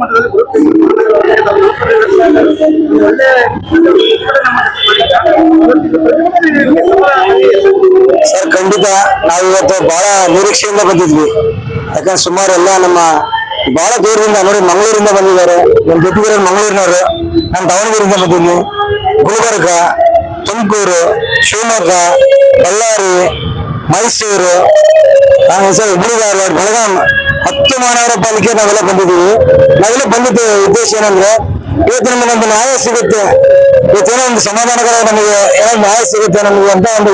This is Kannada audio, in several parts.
ತಾಲೂಕು ಮಟ್ಟದಲ್ಲಿ ಸರ್, ಖಂಡಿತ ನಾವು ಇವತ್ತು ಬಹಳ ನಿರೀಕ್ಷೆಯಿಂದ ಬಂದಿದ್ವಿ. ಯಾಕಂದ್ರೆ ಸುಮಾರು ಎಲ್ಲ ನಮ್ಮ ಬಹಳ ದೂರದಿಂದ ನೋಡಿ ಮಂಗಳೂರಿಂದ ಬಂದಿದ್ದಾರೆ. ನಮ್ಮ ಜೊತೆಗಿರೋ ಮಂಗಳೂರಿನವರು. ನಾನು ದಾವಣಗೆರೆಯಿಂದ ಬಂದಿದ್ದೀನಿ ಗುಲ್ಬರ್ಗ, ತುಮಕೂರು, ಶಿವಮೊಗ್ಗ, ಬಳ್ಳಾರಿ, ಮೈಸೂರು ನನ್ನ ಹೆಸರು ಹುಬ್ಳಿ ಧಾರವಾಡ ಬೆಳಗಾಂ ಹತ್ತು ಮಹಾನಗರ ಪಾಲಿಕೆ ನಾವೆಲ್ಲ ಬಂದಿದ್ದೀವಿ. ನಾವೆಲ್ಲ ಬಂದಿದ್ದ ಉದ್ದೇಶ ಏನಂದ್ರೆ, ಇವತ್ತು ನಮಗೆ ಒಂದು ನ್ಯಾಯ ಸಿಗುತ್ತೆ. ಇವತ್ತೇನೋ ಒಂದು ಸಮಾಧಾನಗಳ ನಮಗೆ, ಏನೋ ನ್ಯಾಯ ಸಿಗುತ್ತೆ ನಮಗೆ ಅಂತ ಒಂದು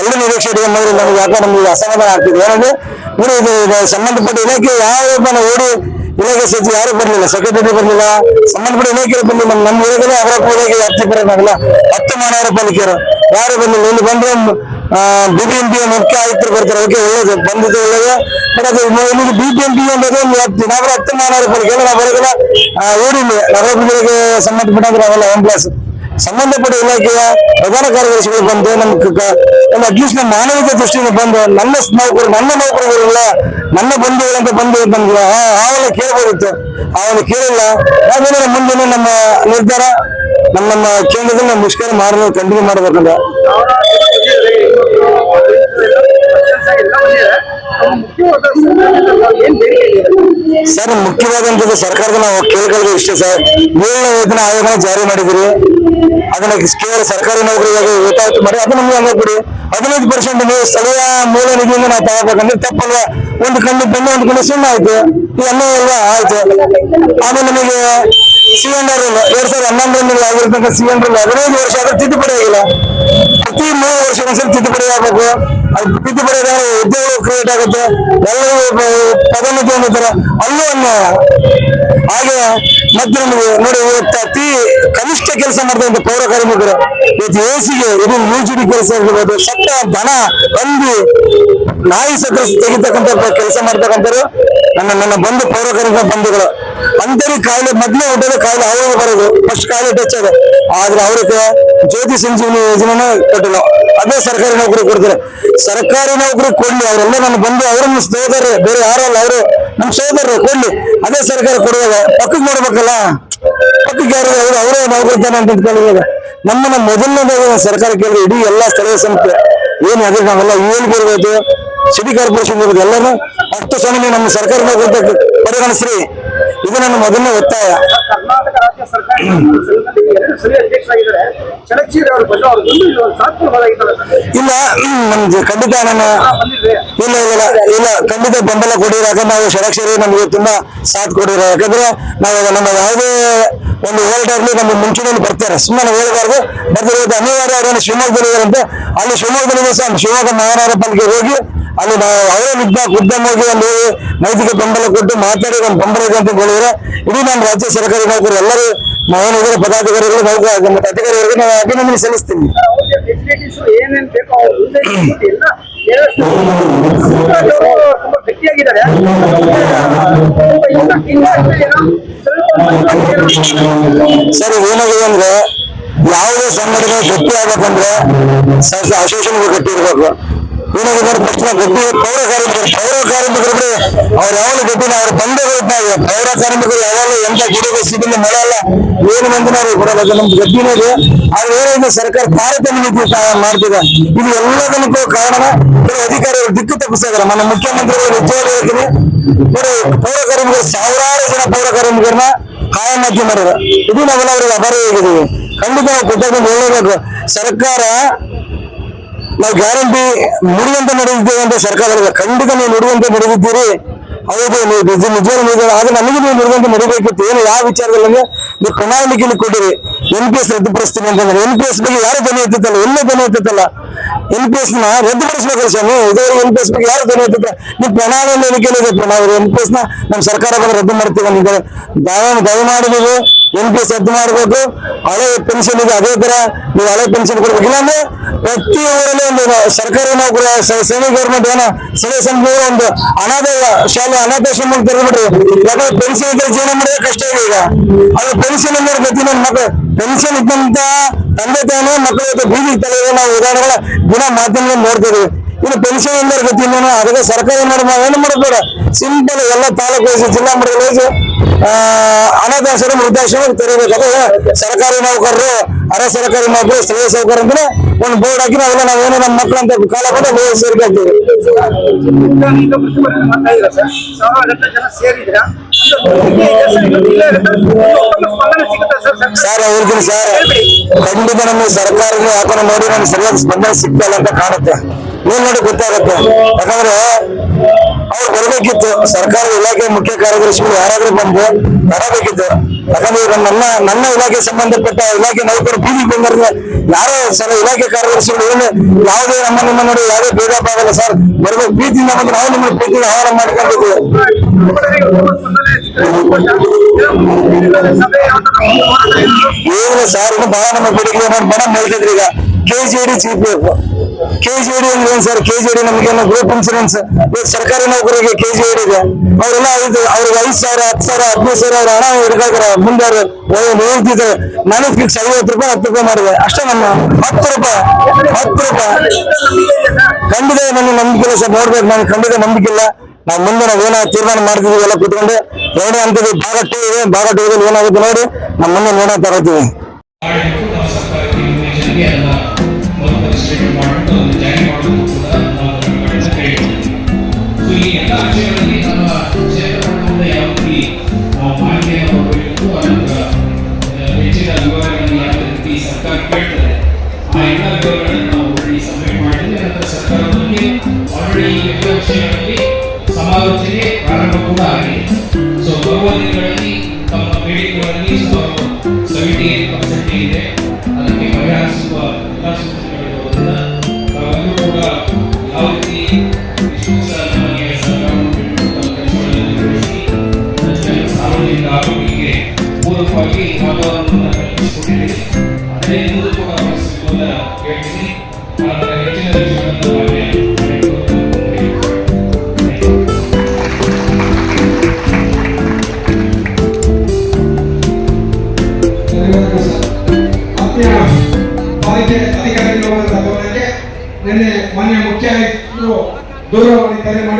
ಎಲ್ಲ ನಿರೀಕ್ಷೆ ಇಟ್ಕೊಂಡ್ರೆ ನಮಗೆ ಯಾಕೆ ನಮಗೆ ಅಸಮಾಧಾನ ಆಗ್ತಿದೆ. ಏನಂದ್ರೆ ನೋಡಿ ಇದು ಸಂಬಂಧಪಟ್ಟ ಇಲಾಖೆ ಯಾವ ಓಡಿ ಇಲಾಖೆ ಸಚಿವ ಯಾರು ಬರಲಿಲ್ಲ ಸೆಕ್ರೆಟರಿ ಬರಲಿಲ್ಲ ಸಂಬಂಧಪಟ್ಟ ಇಲಾಖೆ ಬಂದಿಲ್ಲ ನಮ್ಮ ನಮ್ಮ ಇಲಾಖೆ ಅವರ ಇಲಾಖೆ ವ್ಯಾಪ್ತಿ ಬರೋದಾಗಲ್ಲ ಹತ್ತು ಮಹಾನಗರ ಪಾಲಿಕೆಯರು ಯಾರು ಬಂದಿಲ್ಲ ಇಲ್ಲಿ ಬಂದ್ರೆ ಬಿಬಿಎಂಪಿ ಮುಖ್ಯ ಆಯುಕ್ತರು ಬರ್ತಾರೆ ಅದಕ್ಕೆ ಒಳ್ಳೇದು ಬಂದಿದ್ದು ಒಳ್ಳೇದು ಬಟ್ ಅದು ಇಲ್ಲಿ ಬಿಬಿಎಂಪಿ ಅನ್ನೋದು ಒಂದು ವ್ಯಾಪ್ತಿ ನಾವು ಹತ್ತು ಮಹಾನಗರ ಪಾಲಿಕೆ ಎಲ್ಲ ನಾವು ಬರೋದಿಲ್ಲ ಊರಿಲ್ಲ ನಗರಾಭಿವೃದ್ಧಿಗೆ ಸಂಬಂಧಪಟ್ಟಂದ್ರೆ ನಾವೆಲ್ಲ ಹೋಮ್ ಕ್ಲಾಸ್ ಸಂಬಂಧಪಟ್ಟ ಇಲಾಖೆಯ ಪ್ರಧಾನ ಕಾರ್ಯದರ್ಶಿಗಳು ಬಂದು ನಮ್ಮ ಒಂದು ಅಟ್ಲೀಸ್ಟ್ ನಮ್ಮ ಮಾನವಿಕ ದೃಷ್ಟಿಯಿಂದ ಬಂದು ನನ್ನ ನೌಕರು ನನ್ನ ನೌಕರರಿಲ್ಲ ನನ್ನ ಬಂಧುಗಳಂತ ಬಂದು ನಮ್ಗೆ ಆವಾಗ ಕೇಳಬಹುದಿತ್ತು ಆವಾಗ ಕೇಳಿಲ್ಲ ನಾವೇನ ಮುಂದಿನ ನಮ್ಮ ನಿರ್ಧಾರ ನಮ್ಮ ನಮ್ಮ ಕೇಂದ್ರದಲ್ಲಿ ನಾವು ಮುಷ್ಕರ ಮಾಡೋದು ಕಂಟಿನ್ಯೂ ಮಾಡ್ಬೇಕಂತ ಏನ್ ಬೇಡಿಕೆ ಇದೆ ಸರ್ ಮುಖ್ಯವಾದಂತದ್ದು ಸರ್ಕಾರದ ನಾವು ಕೇಳ್ಕೊಳ್ಳೋದು ಇಷ್ಟೇ ಸರ್ ಏಳನೇ ವೇತನ ಆಯೋಗನ ಜಾರಿ ಮಾಡಿದಿರಿ ಅದನ್ನ ಕೇವಲ ಸರ್ಕಾರಿ ನೌಕರಿಗೆ ಯಥಾವತ್ತು ಮಾಡಿ ಅದು ನಮ್ಗೆ ಹಂಗ ಕೊಡಿ ಹದಿನೈದು ಪರ್ಸೆಂಟ್ ನೀವು ಸ್ಥಳೀಯ ಮೂಲ ನಿಧಿಯಿಂದ ನಾವು ತಗೋಬೇಕಂದ್ರೆ ತಪ್ಪಲ್ವಾ? ಒಂದು ಕಣ್ಣು ಬೆನ್ನು, ಒಂದು ಕಣ್ಣು ಸುಮ್ಮನೆ ಆಯ್ತು. ಇದು ಅನ್ಯಾಯ ಅಲ್ವಾ? ಆಯ್ತು. ಆಮೇಲೆ ನಮಗೆ ಸಿಲಿಂಡರ್ ಎರಡ್ ಸಾವಿರದ ಹನ್ನೊಂದರಲ್ಲಿ ಆಗಿರ್ತಕ್ಕಂಥ ಸಿಲಿಂಡರ್ ಹದಿನೈದು ವರ್ಷ ಆದ್ರೆ ತಿದ್ದುಪಡಿ ಆಗಿಲ್ಲ. ಪ್ರತಿ ಮೂರು ವರ್ಷಕ್ಕೊಂದ್ಸರಿ ತಿದ್ದುಪಡಿ ಆಗ್ಬೇಕು. ಅದು ತಿದ್ದುಪಡಿ ಆದಾಗ ಉದ್ಯೋಗ ಕ್ರಿಯೇಟ್ ಆಗುತ್ತೆ. ಎಲ್ಲರೂ ಪದೋನ್ನತಿ ಹೊಂದುತ್ತಾರೆ ಅಲ್ಲೂ ಹಾಗೆ ಮತ್ತೆ ನಮಗೆ ನೋಡಿ ಇವತ್ತು ಅತಿ ಕೆಲಸ ಮಾಡಿದಂತ ಪೌರ ಕಾರ್ಮಿಕರು, ಇವತ್ತು ಏಸಿಗೆ ಇದು ಯೂಜಿಡಿ ಕೆಲಸ ಇರ್ಬೋದು ಸತ್ತ ದನ ಹಂದಿ ನಾಯಿ ಸತ್ರ ತೆಗಿತಕ್ಕಂಥ ಕೆಲಸ ಮಾಡ್ತಕ್ಕಂಥವ್ರು ನನ್ನ ನನ್ನ ಬಂಧು ಪೌರ ಕಾರ್ಮಿಕ ಬಂಧುಗಳು. ಅಂತರಿಗೆ ಕಾಯಿಲೆ, ಮೊದಲೇ ಹುಟ್ಟದ ಕಾಯಿಲೆ ಅವರಿಗೆ ಬರೋದು ಫಸ್ಟ್ ಕಾಯಿಲೆ ಟಚ್ ಅದು. ಆದ್ರೆ ಅವ್ರಿಗೆ ಜ್ಯೋತಿ ಸಂಜೀವನಿ ಯೋಜನೆ ಕೊಟ್ಟಿಲ್ಲ ಅದೇ ಸರ್ಕಾರಿ ನೌಕರಿ ಕೊಡ್ತಾರೆ. ಸರ್ಕಾರಿ ನೌಕರಿ ಕೊಡ್ಲಿ, ಅವರೆಲ್ಲ ನನ್ನ ಬಂಧು ಅವರು ನಮ್ಮ ಬೇರೆ ಯಾರಲ್ಲ ಅವರು ನಮ್ಮ ಸೋದರರು, ಕೊಡ್ಲಿ. ಅದೇ ಸರ್ಕಾರ ಕೊಡುವಾಗ ಪಕ್ಕಕ್ಕೆ ನೋಡ್ಬೇಕಲ್ಲ ಪಕ್ಕಕ್ಕೆ ಯಾರು ಅವರು ನೌಕರಿದ್ದಾನೆ ಅಂತ ಇಟ್ಕೊಂಡಿದ್ದಾರೆ ನಮ್ಮನ್ನ ಮೊದಲನೇದಾಗಿ ಸರ್ಕಾರ ಕೇಳಿದ್ರೆ ಇಡೀ ಎಲ್ಲಾ ಸ್ಥಳೀಯ ಸಂಸ್ಥೆ ಏನು ಅದೇ ನಾವೆಲ್ಲ ಏನ್ ಇರ್ಬೋದು ಸಿಟಿ ಕಾರ್ಪೊರೇಷನ್ ಇರ್ಬೋದು ಎಲ್ಲರೂ ಅಷ್ಟು ಸಮಯ ನಮ್ಮ ಸರ್ಕಾರ ನೌಕರಿ ಪರಿಗಣಿಸ್ರಿ. ಇದು ನನ್ನ ಮೊದಲನೇ ಒತ್ತಾಯ. ಕರ್ನಾಟಕ ರಾಜ್ಯ ಸರ್ಕಾರ ಇಲ್ಲಿ ನಮ್ಗೆ ಖಂಡಿತ ನನ್ನ ಇಲ್ಲ ಇಲ್ಲ ಇಲ್ಲ ಇಲ್ಲ ಖಂಡಿತ ಬೆಂಬಲ ಕೊಡಿರ ಯಾಕಂದ್ರೆ ನಾವು ಷಡಕ್ಷರಿ ನಮಗೆ ತುಂಬಾ ಸಾಥ್ ಕೊಡಿರ ಯಾಕಂದ್ರೆ ನಾವು ನಮ್ಮ ಯಾವುದೇ ಒಂದು ಹೋರಾಟ ಇರಲಿ ನಮ್ಮ ಮುಂಚೂಣಿಯಲ್ಲಿ ಬರ್ತಾರೆ. ಸುಮ್ಮನೆ ಹೇಳಬಾರ್ದು ಇವತ್ತು ಅನಿವಾರ್ಯ ಅವರನ್ನು ಶಿವಮೊಗ್ಗದಲ್ಲಿದ್ದಾರಂತೆ ಅಲ್ಲಿ ಶಿವಮೊಗ್ಗದಲ್ಲಿ ಸಹ ಶಿವಮೊಗ್ಗ ಮಹಾರಾಜ ಪಾಲಿಗೆ ಹೋಗಿ ಅಲ್ಲಿ ನಾವು ಅವರೇ ನಿದ್ದ ಹೋಗಿ ಒಂದು ನೈತಿಕ ಬೆಂಬಲ ಕೊಟ್ಟು ಮಾತಾಡಿ ಒಂದು ಬೆಂಬಲ ಇದೆ ಅಂತ ಹೇಳಿದ್ರೆ ಇಡೀ ನಮ್ಮ ರಾಜ್ಯ ಸರ್ಕಾರಿ ನೌಕರು ಎಲ್ಲರೂ ಮಹಾನಗರ ಪದಾಧಿಕಾರಿಗಳು, ನೌಕರ ಅಧಿಕಾರಿಗಳಿಗೆ ನಾವು ಅಭಿನಂದನೆ ಸಲ್ಲಿಸ್ತೀನಿ ಗಟ್ಟಿಯಾಗಿದ್ದಾರೆ ಸರ್, ಏನಾಗಿದೆ ಅಂದ್ರೆ ಯಾವುದೇ ಸಂಘಟನೆ ಗಟ್ಟಿ ಆಗ್ಬೇಕಂದ್ರೆ ಅಸೋಸಿಯೇಷನ್ ಗಟ್ಟಿ ಇರ್ಬೇಕು. ಏನಾಗಿದೆ ತಕ್ಷಣ ಗಟ್ಟಿ ಪೌರ ಕಾರ್ಮಿಕರು ಪೌರ ಕಾರ್ಮಿಕರು ಅವ್ರು ಯಾವಾಗ ಗಟ್ಟಿನ ಅವ್ರು ಬಂದೇ ಹೋಗ್ತಾ ಇದೆ ಪೌರ ಕಾರ್ಮಿಕರು ಯಾವಾಗ ಎಂತ ಗುಡಿಗೆ ಸಿಗಲಿ ಮಳೆ ಅಲ್ಲ ಏನು ಮಂದಿನ ಅವ್ರಿಗೆ ಕೊಡಲ್ಲ ಅದು ನಮ್ದು ಗಟ್ಟಿನೇ ಇದೆ. ಆದ್ರೆ ಏನಿದೆ ಸರ್ಕಾರ ತಾರತಮ್ಯ ಮಾಡ್ತಿದೆ. ಇದು ಎಲ್ಲದಕ್ಕೂ ಕಾರಣ. ಬರೀ ಅಧಿಕಾರಿಗಳು ದಿಕ್ಕು ತಪ್ಪಿಸ್ತಾ ನನ್ನ ಮುಖ್ಯಮಂತ್ರಿಗಳು ನಿಜವಾಗ್ಲೂ ಹೇಳ್ತೀನಿ, ಬರೀ ಪೌರ ಕಾರ್ಮಿಕರು ಸಾವಿರಾರು ಜನ ಪೌರ ಕಾರ್ಮಿಕರನ್ನ ಕಾಯಮಕ್ಕೆ ಮಾಡಿದ್ರು ಇದು ನಾವೆಲ್ಲ ಅವ್ರಿಗೆ ಅಭಾರಿಯಾಗಿದ್ದೀವಿ ಖಂಡಿತ ನಾವು ಕೃತಜ್ಞತೆ ಹೇಳಬೇಕು ಸರ್ಕಾರ, ನಾವು ಗ್ಯಾರಂಟಿ ನುಡಿದಂತೆ ನಡೆದಿದ್ದೇವೆ ಅಂತ ಸರ್ಕಾರ. ಖಂಡಿತ ನೀವು ನುಡಿದಂತೆ ನಡೆದಿದ್ದೀರಿ. ಹೌದು, ನೀವು ನಿಜ ನಿಜ ಆದ್ರೆ ನಮಗೆ ನೀವು ನಿರ್ಬಂಧ ನಡಿಬೇಕಿತ್ತು. ಏನು ಯಾವ ವಿಚಾರದಲ್ಲಿ ಅಂದ್ರೆ ನೀವು ಪ್ರಣಾಳಿಕೆಯಲ್ಲಿ ಕೊಟ್ಟಿರಿ ಎನ್ ಪಿ ಎಸ್ ರದ್ದುಪಡಿಸ್ತೀನಿ ಅಂತಂದ್ರೆ ಎನ್ ಪಿ ಎಸ್ ಬಗ್ಗೆ ಯಾರು ಧ್ವನಿ ಎತ್ತಿತ್ತಲ್ಲ? ಎಲ್ಲ ಧ್ವನಿ ಎತ್ತಿತ್ತಲ್ಲ? ಎನ್ ಪಿ ಎಸ್ನ ರದ್ದುಪಡಿಸ್ಬೇಕಲ್ಲ ಸ್ವಾಮಿ? ಇದುವರೆಗೆ ಎನ್ ಪಿ ಎಸ್ ಬಗ್ಗೆ ಯಾರು ಧ್ವನಿ ಎತ್ತಿತ್ತ? ನೀವು ಪ್ರಣಾಳಿಕೆಯಲ್ಲಿ ಕೇಳಿದ್ರೆ ನಾವು ಎನ್ ಪಿ ಎಸ್ನ ನಮ್ಮ ಸರ್ಕಾರ ಬಂದು ರದ್ದು ಮಾಡ್ತೀವಿ ಅಂದಿದ್ದಾರೆ ದಯ ದಯಮಾಡಿ ನೀವು ಎನ್ ಪಿ ಎಸ್ ರದ್ದು ಮಾಡಬೇಕು. ಹಳೆ ಪೆನ್ಷನ್ ಇದೆ, ಅದೇ ತರ ನೀವು ಹಳೆ ಪೆನ್ಷನ್ ಕೊಡ್ಬೇಕು. ಇಲ್ಲಾಂದ್ರೆ ಪ್ರತಿ ಊರಲ್ಲಿ ಒಂದು ಸರ್ಕಾರಿ ನೌಕರಿ ಸೆಮಿ ಗೌರ್ಮೆಂಟ್ ಏನೋ ಸೆವೆ ಸಂಘ ಒಂದು ಅನಾಥ ಶಾಲೆ ಅನಾಥ ಅನಾಥಾಶ್ರಮ ತೆರೆದ್ಬಿಟ್ರಿ. ಯಾಕಂದ್ರೆ ಪೆನ್ಷನ್ ಇದ್ರೆ ಜೀವನ ಮಾಡೋದು ಕಷ್ಟ ಇದೆ ಈಗ. ಅದು ಪೆನ್ಷನ್ ಅಂದ್ರೆ ಗತಿ ನನ್ನ ಮಕ್ಕಳು ಪೆನ್ಷನ್ ಇದ್ದಂತ ತಂದೆ ತಾನೇ ಮಕ್ಕಳ ಬೀದಿ ತಲೆ ನಾವು ಉದಾಹರಣೆಗಳ ದಿನ ಮಾಧ್ಯಮದಲ್ಲಿ ನೋಡ್ತೀವಿ ಇನ್ನು ಪೆನ್ಷನ್ ಎಲ್ಲರ ಗೊತ್ತಿಲ್ಲ ಅದಕ್ಕೆ ಸರ್ಕಾರ ಏನ್ ಮಾಡಿ ಏನು ಮಾಡಬೇಡ? ಸಿಂಪಲ್ ಎಲ್ಲ ತಾಲೂಕು ವಯಸ್ಸು ಜಿಲ್ಲಾ ಮಟ್ಟದ ಅನಾಥಾಶ್ರಮ ವೃದ್ಧಾಶ್ರಮ ತೆರೀಬೇಕು. ಸರ್ಕಾರಿ ನೌಕರರು, ಅರೆ ಸರ್ಕಾರಿ ನೌಕರರು, ಸ್ಥಳೀಯ ಸೌಕರ್ಯ ಅಂದ್ರೆ ಒಂದು ಬೋರ್ಡ್ ಹಾಕಿ ನಾವೆಲ್ಲ ನಾವೇನು ನಮ್ಮ ಮಕ್ಕಳು ಅಂತ ಕಾಲ ಕೂಡ ನಾವು ಸೇರಿಕೆ ಆಗ್ತೀವಿ ಸರ್ ಅವ್ರಿಗೆ ಸರ್? ಖಂಡಿತ ನಮಗೆ ಸರ್ಕಾರನೇ ಯಾಕಂದ್ರೆ ನೋಡಿ ನಮ್ಗೆ ಸರಿಯಾದ ಸ್ಪಂದನೆ ಸಿಗ್ತಾ ಇಲ್ಲ ಅಂತ ಕಾಣುತ್ತೆ. ನೀವ್ ನೋಡಿ ಗೊತ್ತಾಗುತ್ತೆ? ಯಾಕಂದ್ರೆ ಅವ್ರು ಬರಬೇಕಿತ್ತು. ಸರ್ಕಾರದ ಇಲಾಖೆ ಮುಖ್ಯ ಕಾರ್ಯದರ್ಶಿಗಳು ಯಾರಾದ್ರೂ ಬಂದು ಬರಬೇಕಿತ್ತು. ಯಾಕಂದ್ರೆ ಈಗ ನನ್ನ ನನ್ನ ಇಲಾಖೆ ಸಂಬಂಧಪಟ್ಟ ಇಲಾಖೆ ನೌಕರು ಬೀದಿ ಬಂದ್ರೆ ಯಾರೋ ಸರ್, ಇಲಾಖೆ ಕಾರ್ಯದರ್ಶಿಗಳು ಏನು ಯಾವುದೇ ನಮ್ಮ ನಿಮ್ಮ ನೋಡಿ ಯಾವುದೇ ಭೇದ ಭಾವ ಇಲ್ಲ ಸರ್. ಬರ್ಬೇಕು, ಪ್ರೀತಿಯಿಂದ ಬಂದ್ರೆ ನಾವು ನಿಮ್ಮ ಪ್ರೀತಿ ಆಹಾರ ತರ ಏನಿಲ್ಲ ಸರ್, ಇನ್ನು ಬಹಳ ನಮ್ಮ ಬೇಡಿಕೆ ಮನ ಮೇಡಮ್ ಹೇಳ್ತಿದ್ರಿ ಈಗ. K G D chief K G D ಅಂದ್ರೆ ಏನ್ ಸರ್? ಕೆ ಜಿ ಡಿ ನಮಗೆ ಗ್ರೂಪ್ ಇನ್ಸೂರೆನ್ಸ್ ಸರ್ಕಾರಿ ನೌಕರಿಗೆ ಕೆ ಜಿ ಡಿ ಇದೆ. ಅವರೆಲ್ಲ ಐದು ಅವ್ರಿಗೆ ಐದು ಸಾವಿರ, ಹತ್ತು ಸಾವಿರ, ಹದಿನೈದು ಸಾವಿರ ಅವ್ರ ಹಣ ಹಿಡ್ಕೊಳ್ತಾರೆ ಮುಂದೆ ಅವ್ರು ಹೇಳ್ತಿದ್ದಾರೆ ನಾನು ಫಿಕ್ಸ್ ಐವತ್ತು ರೂಪಾಯಿ, ಹತ್ತು ರೂಪಾಯಿ ಮಾಡಿದೆ ಅಷ್ಟೇ ನಮ್ಮ ಹತ್ತು ರೂಪಾಯಿ ಹತ್ತು ರೂಪಾಯಿ. ಖಂಡಿತ ನನಗೆ ನಂಬಿಕೆ ಇಲ್ಲ ಸರ್, ನೋಡ್ಬೇಕು ನಾನು, ಖಂಡಿತ ನಂಬಿಕೆ ಇಲ್ಲ ನಾವು ಮುಂದೆ ನಾವು ಏನೋ ತೀರ್ಮಾನ ಮಾಡ್ತಿದ್ದೀವಿ ಎಲ್ಲ ಕುತ್ಕೊಂಡು. ನೋಡಿ ಅಂತ ಭಾಗ ಟೂ ಇದೆ ಭಾಗ ಏನಾಗುತ್ತೆ ನೋಡಿ ನಮ್ಮ ಮುಂದೆ ನೋಡೋ ತಗೋತೀವಿ ಪೂರಕವಾಗಿ ವಾತಾವರಣವನ್ನು ಕಲ್ಪಿಸಿಕೊಟ್ಟಿದ್ದೀರಿ ಅದೇ ಮುಂದೆ ಕೂಡ ಅವಶ್ಯಕ ಅಂತ ಹೇಳ್ತೀನಿ ಅದರ ಹೆಚ್ಚಿನ ವಿಷಯಗಳನ್ನು ನಾವೇ ಮಾಡಿಕೊಡ್ತೀವಿ. ಆತ್ಮೀಯ ಪಾಲಿಕೆ ಅಧಿಕಾರಿಗಳ ಗಮನಕ್ಕೆ ನಿನ್ನೆ ಮಾನ್ಯ ಮುಖ್ಯ ಆಯುಕ್ತರು ದೂರವಾಣಿ ಕರೆ ಮಾಡಿ ಕೇವಲ ಒಂದು